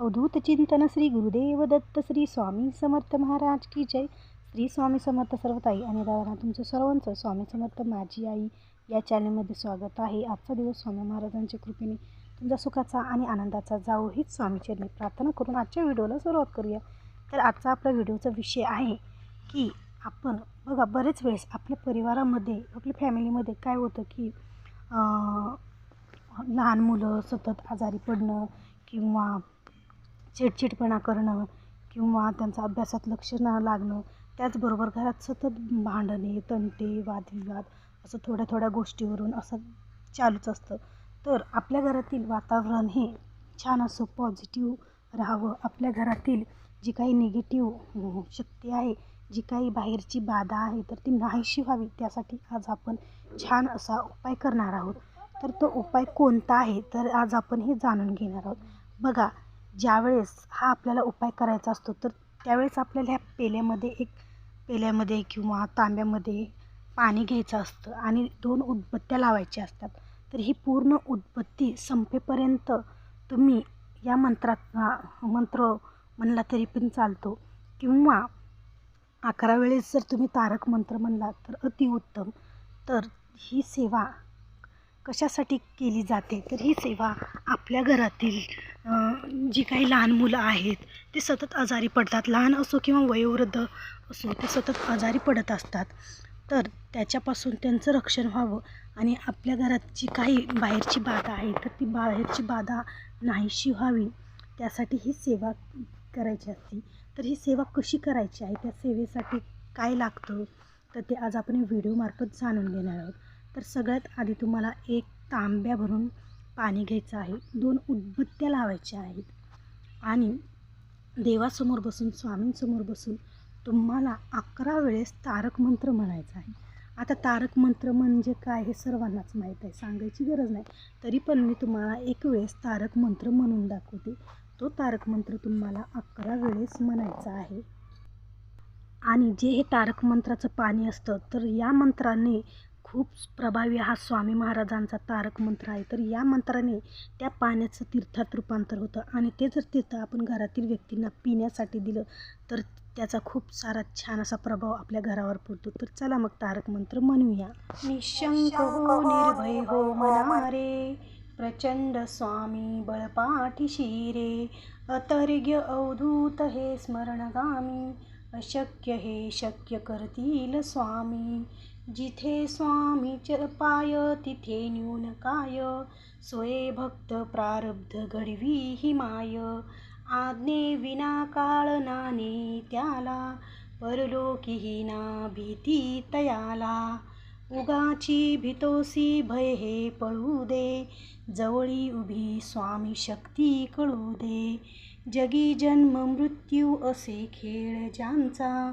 अवधूत चिंतन श्री गुरुदेव दत्त श्री स्वामी समर्थ महाराज की जय. श्री स्वामी समर्थ सर्वताई आणि दादा तुमचं सर्वांचं स्वामी समर्थ माझी आई या चॅनलमध्ये स्वागत आहे. आजचा दिवस स्वामी महाराजांच्या कृपेने तुमचा सुखाचा आणि आनंदाचा जावो हीच स्वामीचरणी प्रार्थना करून आजच्या व्हिडिओला सुरुवात करूया. तर आजचा आपला व्हिडिओचा विषय आहे की आपण बघा बरेच वेळेस आपल्या परिवारामध्ये आपल्या फॅमिलीमध्ये काय होतं की लहान मुलं सतत आजारी पडणं किंवा चिडचिडपणा करणं किंवा त्यांचं अभ्यासात लक्ष न लागणं त्याचबरोबर घरात सतत भांडणे तंटे वादविवाद असं थोड्या थोड्या गोष्टीवरून असं चालूच असतं. तर आपल्या घरातील वातावरण हे छान असं पॉझिटिव्ह राहावं. आपल्या घरातील जी काही निगेटिव्ह शक्ती आहे जी काही बाहेरची बाधा आहे तर ती नाहीशी व्हावी. त्यासाठी आज आपण छान असा उपाय करणार आहोत. तर तो उपाय कोणता आहे? तर आज आपण हे जाणून घेणार आहोत. बघा ज्यावेळेस हा आपल्याला उपाय करायचा असतो तर त्यावेळेस आपल्याला ह्या पेल्यामध्ये एक पेल्यामध्ये किंवा तांब्यामध्ये पाणी घ्यायचं असतं आणि दोन उदबत्त्या लावायच्या असतात. तर ही पूर्ण उदबत्ती संपेपर्यंत तुम्ही या मंत्रात मंत्र म्हणला तरी पण चालतो. किंवा अकरा वेळेस जर तुम्ही तारक मंत्र म्हणला तर अतिउत्तम तर ही सेवा कशासाठी केली जाते? तर ही सेवा आपल्या घरातील जी काही लहान मुलं आहेत ते सतत आजारी पडतात. लहान असो किंवा वयोवृद्ध असो ते सतत आजारी पडत असतात. तर त्याच्यापासून त्यांचं रक्षण व्हावं आणि आपल्या घरात जी काही बाहेरची बाधा आहे तर ती बाहेरची बाधा नाहीशी व्हावी. त्यासाठी ही सेवा करायची असते. तर ही सेवा कशी करायची आहे? त्या सेवेसाठी काय लागतं? तर ते आज आपण व्हिडिओमार्फत जाणून घेणार आहोत. तर सगळ्यात आधी तुम्हाला एक तांब्या भरून पाणी घ्यायचं आहे. दोन उदबत्त्या लावायच्या आहेत. आणि देवासमोर बसून स्वामींसमोर बसून तुम्हाला अकरा वेळेस तारक मंत्र म्हणायचा आहे. आता तारक मंत्र म्हणजे काय हे सर्वांनाच माहीत आहे. सांगायची गरज नाही. तरी पण मी तुम्हाला एक वेळेस तारक मंत्र म्हणून दाखवते. तो तारक मंत्र तुम्हाला अकरा वेळेस म्हणायचा आहे. आणि जे हे तारक मंत्राचं पाणी असतं तर या मंत्राने खूप प्रभावी हा स्वामी महाराजांचा तारक मंत्र आहे. तर या मंत्राने त्या पाण्याचं तीर्थात रूपांतर होतं आणि ते जर तीर्थ आपण घरातील व्यक्तींना पिण्यासाठी दिलं तर त्याचा खूप सारा छान असा प्रभाव आपल्या घरावर पडतो. तर चला मग तारक मंत्र म्हणूया. निशंक हो निर्भय हो मला रे प्रचंड स्वामी बळपाठीशी रे अतर्ग्य अवधूत हे स्मरणगामी अशक्य हे शक्य करतील स्वामी. जिथे स्वामी च पाय तिथे न्यून काय सोये भक्त प्रारब्ध घडवी ही माय आज्ञे विना काळ नाने त्याला. परलोकीही ना भीती तयाला. उगाची भीतोसी भय हे पळू दे. जवळी उभी स्वामी शक्ती कळू दे. जगी जन्म मृत्यू असे खेळ ज्यांचा.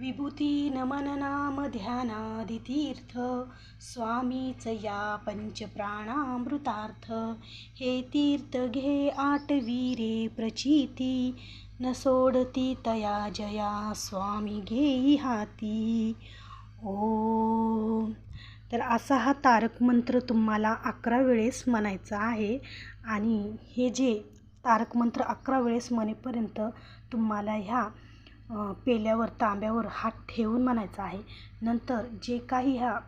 विभूती नमन नाम ध्यानादितीर्थ स्वामीच या पंचप्राणामृतार्थ. हे तीर्थ घे आठवी रे प्रचिती न सोडती तया जया स्वामी घेई हाती. ओ तर असा हा तारक मंत्र तुम्हाला अकरा वेळेस म्हणायचा आहे आणि हे जे तारक मंत्र अकरा वेळेस म्हणेपर्यंत तुम्हाला ह्या पेल्यावर तांब्यावर हात ठेवून म्हणायचा आहे. नंतर जे काही ह्या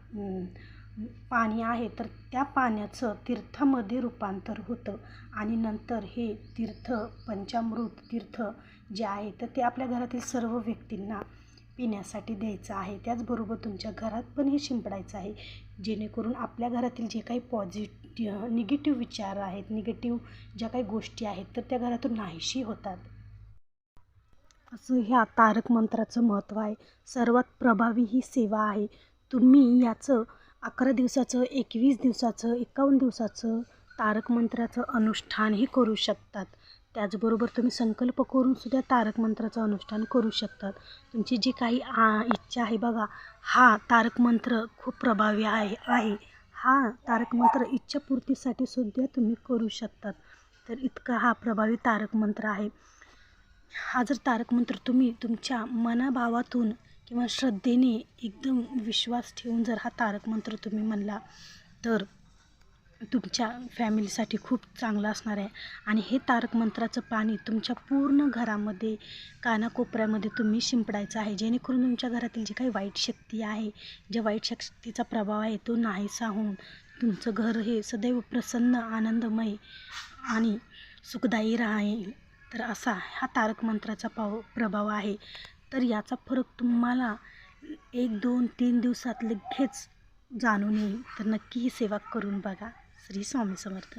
पाणी आहे तर त्या पाण्याचं तीर्थामध्ये रूपांतर होतं. आणि नंतर हे तीर्थ पंचामृत तीर्थ जे आहे तर ते आपल्या घरातील सर्व व्यक्तींना पिण्यासाठी द्यायचं आहे. त्याचबरोबर तुमच्या घरात पण हे शिंपडायचं आहे. जेणेकरून आपल्या घरातील जे काही पॉझिटिव्ह निगेटिव्ह विचार आहेत निगेटिव्ह ज्या काही गोष्टी आहेत तर त्या घरातून नाहीशी होतात. असं ह्या तारक मंत्राचं महत्त्व आहे. सर्वात प्रभावी ही सेवा आहे. तुम्ही याचं अकरा दिवसाचं एकवीस दिवसाचं एकावन्न दिवसाचं तारक मंत्राचं अनुष्ठानही करू शकतात. त्याचबरोबर तुम्ही संकल्प करूनसुद्धा तारक मंत्राचं अनुष्ठान करू शकतात. तुमची जी काही आ इच्छा आहे बघा हा तारक मंत्र खूप प्रभावी आहे आहे. हा तारक मंत्र इच्छापूर्तीसाठी सुद्धा तुम्ही करू शकतात. तर इतका हा प्रभावी तारक मंत्र आहे. हा जर तारक मंत्र तुम्ही तुमच्या मनाभावातून किंवा श्रद्धेने एकदम विश्वास ठेवून जर हा तारक मंत्र तुम्ही म्हणला तर तुमच्या फॅमिलीसाठी खूप चांगलं असणार आहे. आणि हे तारक मंत्राचं पाणी तुमच्या पूर्ण घरामध्ये कानाकोपऱ्यामध्ये तुम्ही शिंपडायचं आहे. जेणेकरून तुमच्या घरातील जी काही वाईट शक्ती आहे ज्या वाईट शक्तीचा प्रभाव आहे तो नाहीसा होऊन तुमचं घर हे सदैव प्रसन्न आनंदमय आणि सुखदायी राहील. तर असा हा तारक मंत्राचा पाव प्रभाव आहे. तर याचा फरक तुम्हाला एक दोन तीन दिवसात लगेच जाणून येईल. तर नक्की ही सेवा करून बघा. श्री स्वामी समर्थ.